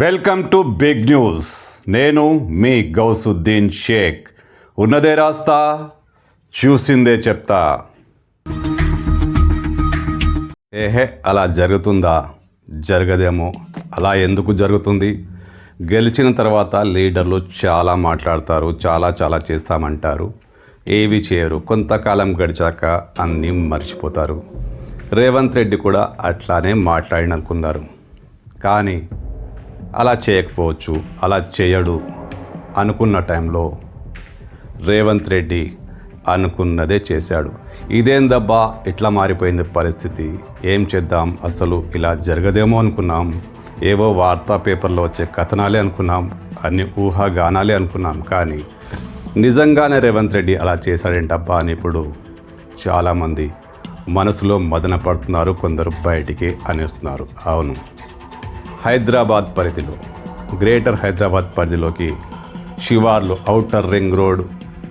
Welcome to big news. నేను మీ గౌసుద్దీన్ షేక్. ఉన్నదే రాస్తా చూసిందే చెప్తా. ఏహే అలా జరుగుతుందా? జరగదేమో. అలా ఎందుకు జరుగుతుంది? గెలిచిన తర్వాత లీడర్లు చాలా మాట్లాడతారు చాలా చాలా చేస్తామంటారు. ఏవి చేయరు కొంతకాలం గడిచాక అన్నీ మర్చిపోతారు. రేవంత్ రెడ్డి కూడా అట్లానే మాట్లాడిననుకున్నారు. కానీ అలా చేయకపోవచ్చు అలా చేయడు అనుకున్న టైంలో రేవంత్ రెడ్డి అనుకున్నదే చేశాడు. ఇదేందబ్బా ఇట్లా మారిపోయింది పరిస్థితి ఏం చేద్దాం అసలు ఇలా జరగదేమో అనుకున్నాం ఏవో వార్తా పేపర్లో వచ్చే కథనాలే అనుకున్నాం అన్ని ఊహాగానాలే అనుకున్నాం కానీ నిజంగానే రేవంత్ రెడ్డి అలా చేశాడేంటబ్బా అని ఇప్పుడు చాలామంది మనసులో మదన పడుతున్నారు కొందరు బయటికి అనేస్తున్నారు. అవును. హైదరాబాద్ పరిధిలో గ్రేటర్ హైదరాబాద్ పరిధిలోకి శివార్లు ఔటర్ రింగ్ రోడ్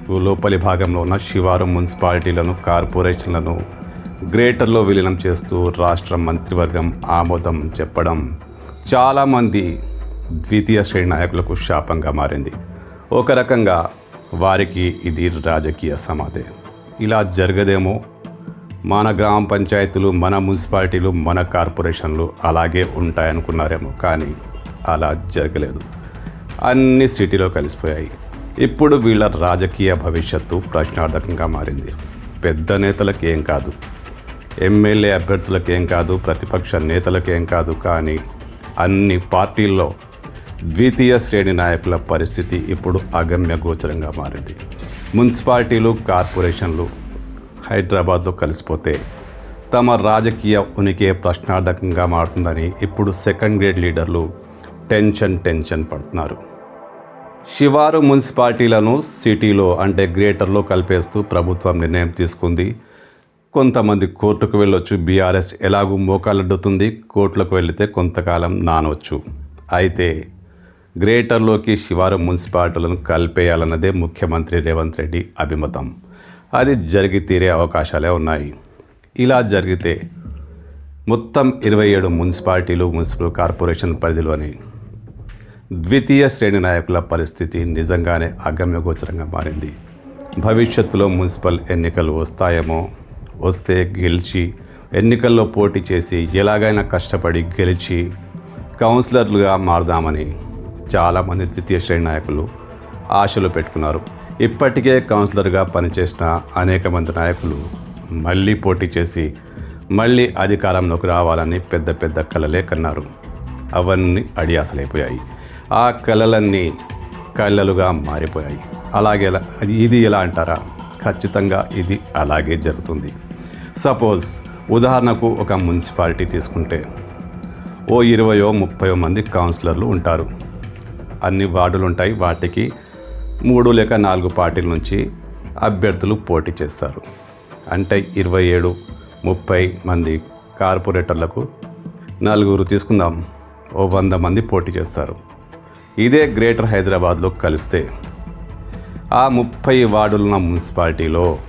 లోపలి భాగంలో ఉన్న శివారు మున్సిపాలిటీలను కార్పొరేషన్లను గ్రేటర్లో విలీనం చేస్తూ రాష్ట్ర మంత్రివర్గం ఆమోదం చెప్పడం చాలామంది ద్వితీయ శ్రేణి నాయకులకు శాపంగా మారింది. ఒక రకంగా వారికి ఇది రాజకీయ సమాధే. ఇలా జరగదేమో మన గ్రామ పంచాయతీలు మన మున్సిపాలిటీలు మన కార్పొరేషన్లు అలాగే ఉంటాయనుకున్నారేమో కానీ అలా జరగలేదు. అన్ని సిటీలో కలిసిపోయాయి. ఇప్పుడు వీళ్ళ రాజకీయ భవిష్యత్తు ప్రశ్నార్థకంగా మారింది. పెద్ద నేతలకేం కాదు. ఎమ్మెల్యే అభ్యర్థులకేం కాదు ప్రతిపక్ష నేతలకేం కాదు కానీ అన్ని పార్టీల్లో ద్వితీయ శ్రేణి నాయకుల పరిస్థితి ఇప్పుడు అగమ్య గోచరంగా మారింది. మున్సిపాలిటీలు కార్పొరేషన్లు హైదరాబాద్లో కలిసిపోతే తమ రాజకీయ ఉనికి ప్రశ్నార్థకంగా మారుతుందని ఇప్పుడు సెకండ్ గ్రేడ్ లీడర్లు టెన్షన్ టెన్షన్ పడుతున్నారు. శివారు మున్సిపాలిటీలను సిటీలో అంటే గ్రేటర్లో కలిపేస్తూ ప్రభుత్వం నిర్ణయం తీసుకుంది. కొంతమంది కోర్టుకు వెళ్ళొచ్చు బీఆర్ఎస్ ఎలాగూ మోకాలడ్డుతుంది కోర్టులకు వెళితే కొంతకాలం నానవచ్చు అయితే గ్రేటర్లోకి శివారు మున్సిపాలిటీలను కలిపేయాలన్నదే ముఖ్యమంత్రి రేవంత్ రెడ్డి అభిమతం. అది జరిగి తీరే అవకాశాలే ఉన్నాయి. ఇలా జరిగితే మొత్తం ఇరవై ఏడు మున్సిపాలిటీలు మున్సిపల్ కార్పొరేషన్ పరిధిలోని ద్వితీయ శ్రేణి నాయకుల పరిస్థితి నిజంగానే అగమ్యగోచరంగా మారింది. భవిష్యత్తులో మున్సిపల్ ఎన్నికలు వస్తాయేమో వస్తే గెలిచి ఎన్నికల్లో పోటీ చేసి ఎలాగైనా కష్టపడి గెలిచి కౌన్సిలర్లుగా మారుదామని చాలామంది ద్వితీయ శ్రేణి నాయకులు ఆశలు పెట్టుకున్నారు. ఇప్పటికే కౌన్సిలర్గా పనిచేసిన అనేక మంది నాయకులు మళ్ళీ పోటీ చేసి మళ్ళీ అధికారంలోకి రావాలని పెద్ద పెద్ద కలలే కన్నారు. అవన్నీ అడియాసలైపోయాయి. ఆ కళలన్నీ కళ్ళలుగా మారిపోయాయి. అలాగే ఎలా- ఇది ఎలా అంటారా? ఖచ్చితంగా ఇది అలాగే జరుగుతుంది. సపోజ్ ఉదాహరణకు ఒక మున్సిపాలిటీ తీసుకుంటే ఓ ఇరవయో ముప్పయో మంది కౌన్సిలర్లు ఉంటారు. అన్ని వార్డులు ఉంటాయి వాటికి మూడు లేక నాలుగు పార్టీల నుంచి అభ్యర్థులు పోటీ చేస్తారు. అంటే ఇరవై ఏడు ముప్పై మంది కార్పొరేటర్లకు నలుగురు తీసుకుందాం. ఓ వంద మంది పోటీ చేస్తారు. ఇదే గ్రేటర్ హైదరాబాద్లో కలిస్తే ఆ ముప్పై వార్డులున్న మున్సిపాలిటీలో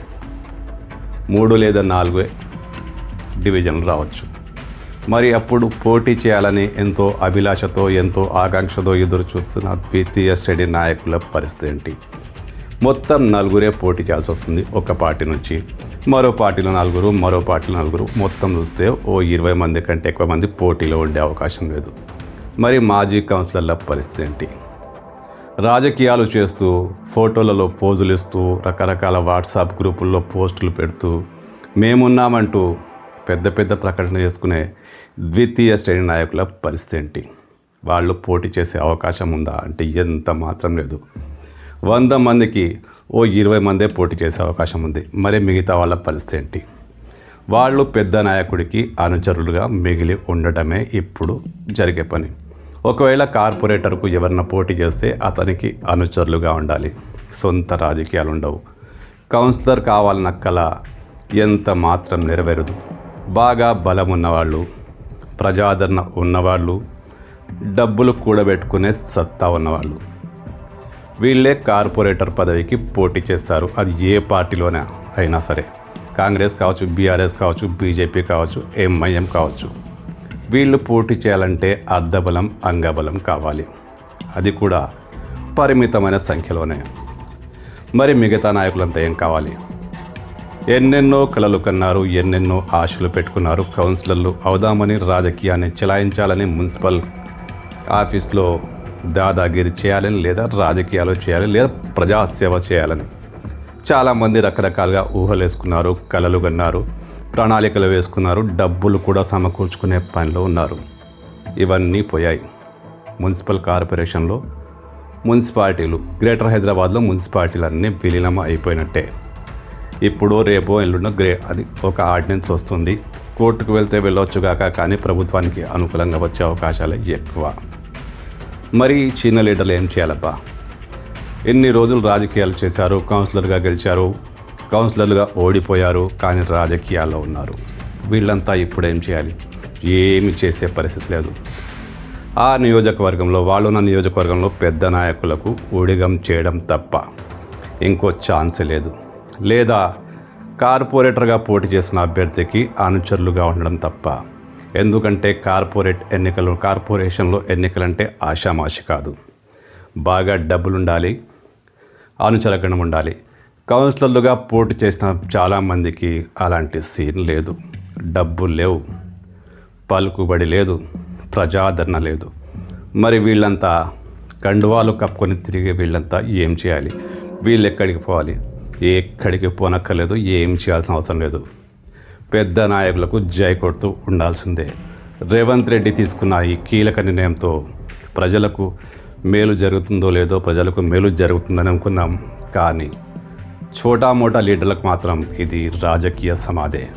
మూడు లేదా నాలుగు డివిజన్లు రావచ్చు. మరి అప్పుడు పోటీ చేయాలని ఎంతో అభిలాషతో ఎంతో ఆకాంక్షతో ఎదురు చూస్తున్న ద్వితీయ శ్రేణి నాయకుల పరిస్థితి ఏంటి? మొత్తం నలుగురే పోటీ చేయాల్సి వస్తుంది ఒక పార్టీ నుంచి. మరో పార్టీలో నలుగురు మరో పార్టీలో నలుగురు. మొత్తం చూస్తే ఓ ఇరవై మంది కంటే ఎక్కువ మంది పోటీలో ఉండే అవకాశం లేదు. మరి మాజీ కౌన్సిలర్ల పరిస్థితి ఏంటి? రాజకీయాలు చేస్తూ ఫోటోలలో పోజులు ఇస్తూ రకరకాల వాట్సాప్ గ్రూపుల్లో పోస్టులు పెడుతూ మేమున్నామంటూ పెద్ద పెద్ద ప్రకటన చేసుకునే ద్వితీయ శ్రేణి నాయకుల పరిస్థితి ఏంటి? వాళ్ళు పోటీ చేసే అవకాశం ఉందా? అంటే ఎంత మాత్రం లేదు. వంద మందికి ఓ ఇరవై మందే పోటీ చేసే అవకాశం ఉంది. మరి మిగతా వాళ్ళ పరిస్థితి ఏంటి? వాళ్ళు పెద్ద నాయకుడికి అనుచరులుగా మిగిలి ఉండటమే ఇప్పుడు జరిగే పని. ఒకవేళ కార్పొరేటర్కు ఎవరన్నా పోటీ చేస్తే అతనికి అనుచరులుగా ఉండాలి. సొంత రాజకీయాలు ఉండవు కౌన్సిలర్ కావాలన్న కళ ఎంత మాత్రం నెరవేరదు. బాగా బలం ఉన్నవాళ్ళు ప్రజాదరణ ఉన్నవాళ్ళు డబ్బులు కూడబెట్టుకునే సత్తా ఉన్నవాళ్ళు. వీళ్ళే కార్పొరేటర్ పదవికి పోటీ చేస్తారు. అది ఏ పార్టీలోనే అయినా సరే. కాంగ్రెస్ కావచ్చు బీఆర్ఎస్ కావచ్చు బీజేపీ కావచ్చు ఎంఐఎం కావచ్చు. వీళ్ళు పోటీ చేయాలంటే అర్ధబలం అంగబలం కావాలి. అది కూడా పరిమితమైన సంఖ్యలోనే. మరి మిగతా నాయకులంతా ఏం కావాలి? ఎన్నెన్నో కలలు కన్నారు ఎన్నెన్నో ఆశలు పెట్టుకున్నారు. కౌన్సిలర్లు అవుదామని రాజకీయాన్ని చెలాయించాలని మున్సిపల్ ఆఫీస్లో దాదాగిరి చేయాలని లేదా రాజకీయాలు చేయాలి లేదా ప్రజాసేవ చేయాలని చాలామంది రకరకాలుగా ఊహలు వేసుకున్నారు కలలు కన్నారు ప్రణాళికలు వేసుకున్నారు డబ్బులు కూడా సమకూర్చుకునే పనిలో ఉన్నారు. ఇవన్నీ పోయాయి. మున్సిపల్ కార్పొరేషన్లో మున్సిపాలిటీలు గ్రేటర్ హైదరాబాద్లో మున్సిపాలిటీలు అన్నీ విలీనం అయిపోయినట్టే. ఇప్పుడు రేపు ఎల్లుండో గ్రే అది ఒక ఆర్డినెన్స్ వస్తుంది. కోర్టుకు వెళ్తే వెళ్ళొచ్చుగాక కానీ ప్రభుత్వానికి అనుకూలంగా వచ్చే అవకాశాలు ఎక్కువ. మరి చిన్న లీడర్లు ఏం చేయాలబ్బా? ఎన్ని రోజులు రాజకీయాలు చేశారు కౌన్సిలర్గా గెలిచారు కౌన్సిలర్లుగా ఓడిపోయారు కానీ రాజకీయాల్లో ఉన్నారు. వీళ్ళంతా ఇప్పుడు ఏం చేయాలి? ఏమి చేసే పరిస్థితి లేదు. ఆ నియోజకవర్గంలో వాళ్ళున్న నియోజకవర్గంలో పెద్ద నాయకులకు ఊడిగం చేయడం తప్ప ఇంకో ఛాన్స్ లేదు. లేదా కార్పొరేటర్గా పోటీ చేసిన అభ్యర్థికి అనుచరులుగా ఉండడం తప్ప. ఎందుకంటే కార్పొరేట్ ఎన్నికలు కార్పొరేషన్లో ఎన్నికలంటే ఆషామాషి కాదు. బాగా డబ్బులుండాలి అనుచరగణం ఉండాలి కౌన్సిలర్లుగా పోటీ చేసిన చాలామందికి అలాంటి సీన్ లేదు. డబ్బులు లేవు పలుకుబడి లేదు ప్రజాదరణ లేదు. మరి వీళ్ళంతా కండువాలు కప్పుకొని తిరిగే వీళ్ళంతా ఏం చేయాలి? వీళ్ళు ఎక్కడికి పోవాలి? ఎక్కడికి పోనక్కర్లేదు ఏం చేయాల్సిన అవసరం లేదు. పెద్ద నాయకులకు జై కొడుతూ ఉండాల్సిందే. రేవంత్ రెడ్డి తీసుకున్న ఈ కీలక నిర్ణయంతో ప్రజలకు మేలు జరుగుతుందో లేదో ప్రజలకు మేలు జరుగుతుందని అనుకున్నాం కానీ చోటా మోటా లీడర్లకు మాత్రం ఇది రాజకీయ సమాధే.